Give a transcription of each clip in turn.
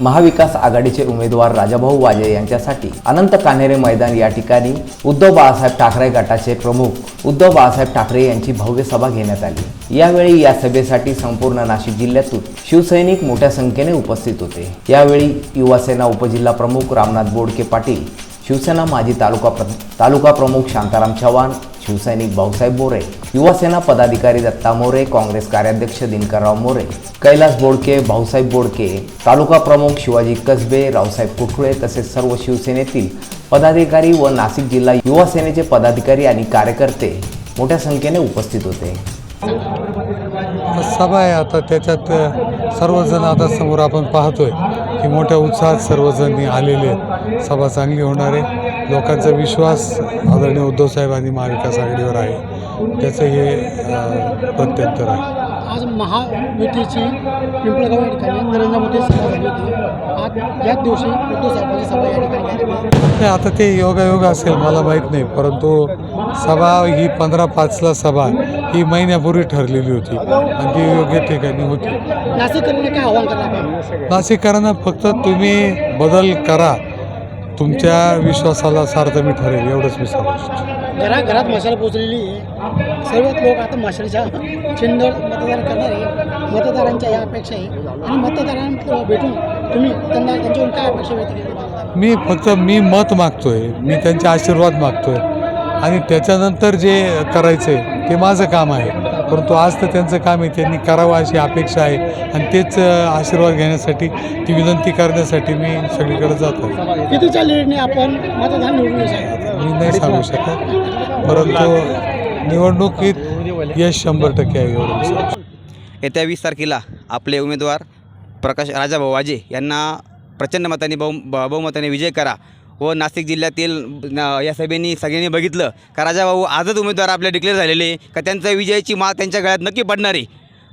महाविकास आघाडीचे उमेदवार राजाभाऊ वाजे यांच्यासाठी अनंत कान्हेरे मैदान या ठिकाणी उद्धव बाळासाहेब ठाकरे गटाचे प्रमुख उद्धव बाळासाहेब ठाकरे यांची भव्य सभा घेण्यात आली. यावेळी या सभेसाठी संपूर्ण नाशिक जिल्ह्यातून शिवसैनिक मोठ्या संख्येने उपस्थित होते. यावेळी युवासेना उपजिल्हा प्रमुख रामनाथ बोडके पाटील शिवसेना माजी तालुका प्र तालुका प्रमुख शांताराम चव्हाण शिवसैनिक भाऊसाहेब बोरे युवासेना पदाधिकारी दत्ता मोरे काँग्रेस कार्याध्यक्ष दिनकरराव मोरे कैलास बोडके भाऊसाहेब बोडके तालुका प्रमुख शिवाजी कसबे रावसाहेब कुठुळे तसेच सर्व शिवसेनेतील पदाधिकारी व नाशिक जिल्हा युवा सेनेचे पदाधिकारी आणि कार्यकर्ते मोठ्या संख्येने उपस्थित होते. सभा आहे आता त्याच्यात सर्वजण आता समोर आपण पाहतोय. की मोठ्या उत्साहात सर्वजण आलेले आहेत. सभा चांगली होणार आहे. लोकांचा विश्वास आदरणीय उद्धवसाहेब आणि महाविकास आघाडीवर आहे. त्याचं हे अ, प्रत्युत्तर आहे. आज महायुतीची पिंपळगाव या ठिकाणी नरेंद्र मोदी सभा झाली होती. आज याच दिवशी उद्धव साहेबांची सभा या ठिकाणी झालेली आहे नाही आता ते योगायोग असेल मला माहीत नाही. परंतु सभा ही पंधरा पाचला सभा. ही महिन्यापूर्वी ठरलेली होती. आणि ती योग्य ठिकाणी होती. नाशिककरांना फक्त तुम्ही बदल करा. तुमच्या विश्वासाला सार्थ मी ठरेल एवढंच मी सांगू घरा घरात मशाल पोचलेली सर्वच लोक आता मशालीच्या चिन्ह मतदान करणार आहे मतदारांच्या या अपेक्षा आहे आणि मतदारांना भेटून तुम्ही त्यांना त्यांच्याकडून काय अपेक्षा व्यक्त केली? मी फक्त मी मत मागतोय. मी त्यांचे आशीर्वाद मागतोय. आणि त्याच्यानंतर जे करायचं आहे ते माझं काम आहे. परंतु आज तर त्यांचं काम आहे त्यांनी करावं अशी अपेक्षा आहे. आणि तेच आशीर्वाद घेण्यासाठी ती विनंती करण्यासाठी मी सगळीकडे जातो मी नाही सांगू शकत. परंतु निवडणुकीत यश शंभर टक्के आहे एवढं. येत्या वीस तारखेला आपले उमेदवार प्रकाश राजाभाऊ वाजे यांना प्रचंड मताने बहु बहुमताने विजय करा. व नाशिक जिल्ह्यातील या सभेनी सगळ्यांनी बघितलं. का राजाभाऊ आजच उमेदवार आपल्या डिक्लेअर झालेले का त्यांचा विजयाची माळ त्यांच्या गळ्यात नक्की पडणार आहे.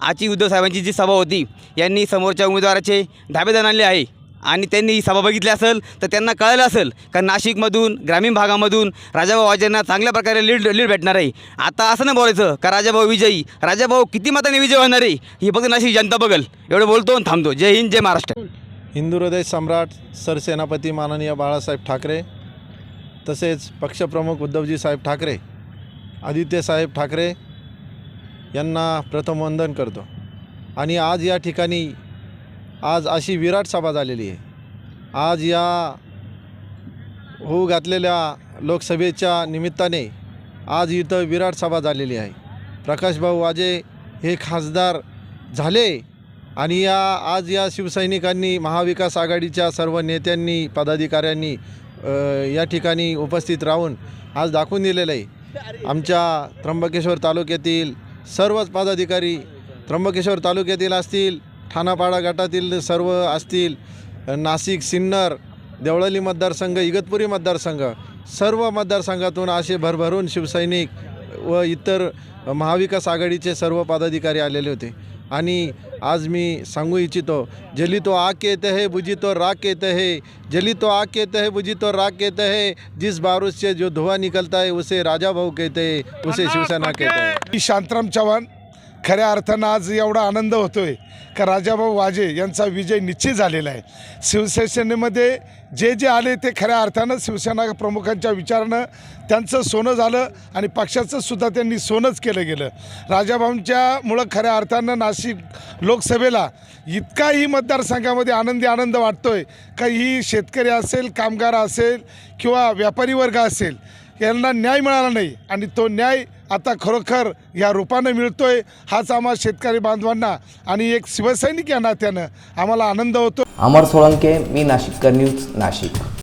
आजची उद्धव साहेबांची जी सभा होती यांनी समोरच्या उमेदवाराचे धाबेदान आणले आहे. आणि त्यांनी ही सभा बघितली असेल तर त्यांना कळलं असेल का नाशिकमधून ग्रामीण भागामधून राजाभाऊ वाजेंना चांगल्या प्रकारे लीड लीड भेटणार आहे. आता असं नाही बोलायचं का राजाभाऊ विजयी राजाभाऊ किती मताने विजय होणार आहे ही फक्त नाशिक जनता बघल. एवढं बोलतो आणि थांबतो. जय हिंद जय महाराष्ट्र. हिंदू हृदय सम्राट सरसेनापती माननीय बाळासाहेब ठाकरे तसेच पक्षप्रमुख उद्धवजी साहेब ठाकरे आदित्यसाहेब ठाकरे यांना प्रथम वंदन करतो. आणि आज या ठिकाणी आज अशी विराट सभा झालेली आहे. आज या होऊ घातलेल्या लोकसभेच्या निमित्ताने आज इथं विराट सभा झालेली आहे. प्रकाशभाऊ वाजे हे खासदार झाले आणि या आज या शिवसैनिकांनी महाविकास आघाडीच्या सर्व नेत्यांनी पदाधिकाऱ्यांनी या ठिकाणी उपस्थित राहून आज दाखवून दिलेलं आहे. आमच्या त्र्यंबकेश्वर तालुक्यातील सर्वच पदाधिकारी त्र्यंबकेश्वर तालुक्यातील असतील ठाणापाडा गटातील सर्व असतील नाशिक सिन्नर देवळाली मतदारसंघ इगतपुरी मतदारसंघ सर्व मतदारसंघातून असे भरभरून शिवसैनिक व इतर महाविकास आघाडीचे सर्व पदाधिकारी आलेले होते. आणि आज मी सांगू इच्छितो जली तो आग कहते है बुझी तो राग कहते है जली तो आग कहते है बुझी तो राग कहते है जिस बारूद से जो धुआं निकलता है उसे राजा भाऊ कहते हैं उसे शिवसेना कहते हैं। शांताराम चव्हाण खऱ्या अर्थानं आज एवढा आनंद होतोय का राजाभाऊ वाजे यांचा विजय निश्चित झालेला आहे. शिवसेनेमध्ये जे जे आले ते खऱ्या अर्थानं शिवसेना प्रमुखांच्या विचारानं त्यांचं सोनं झालं आणि पक्षाचं सुद्धा त्यांनी सोनंच केलं गेलं. राजाभाऊंच्यामुळं खऱ्या अर्थानं नाशिक लोकसभेला इतकाही मतदारसंघामध्ये आनंदी आनंद वाटतोय का ही शेतकरी असेल कामगार असेल किंवा व्यापारी वर्ग असेल यांना न्याय मिळाला नाही आणि तो न्याय आता खरोखर या रूपानं मिळतोय हाच आम्हा शेतकरी बांधवांना आणि एक शिवसैनिक या नात्यानं आम्हाला आनंद होतो. अमर सोळंके मी नाशिककर न्यूज नाशिक.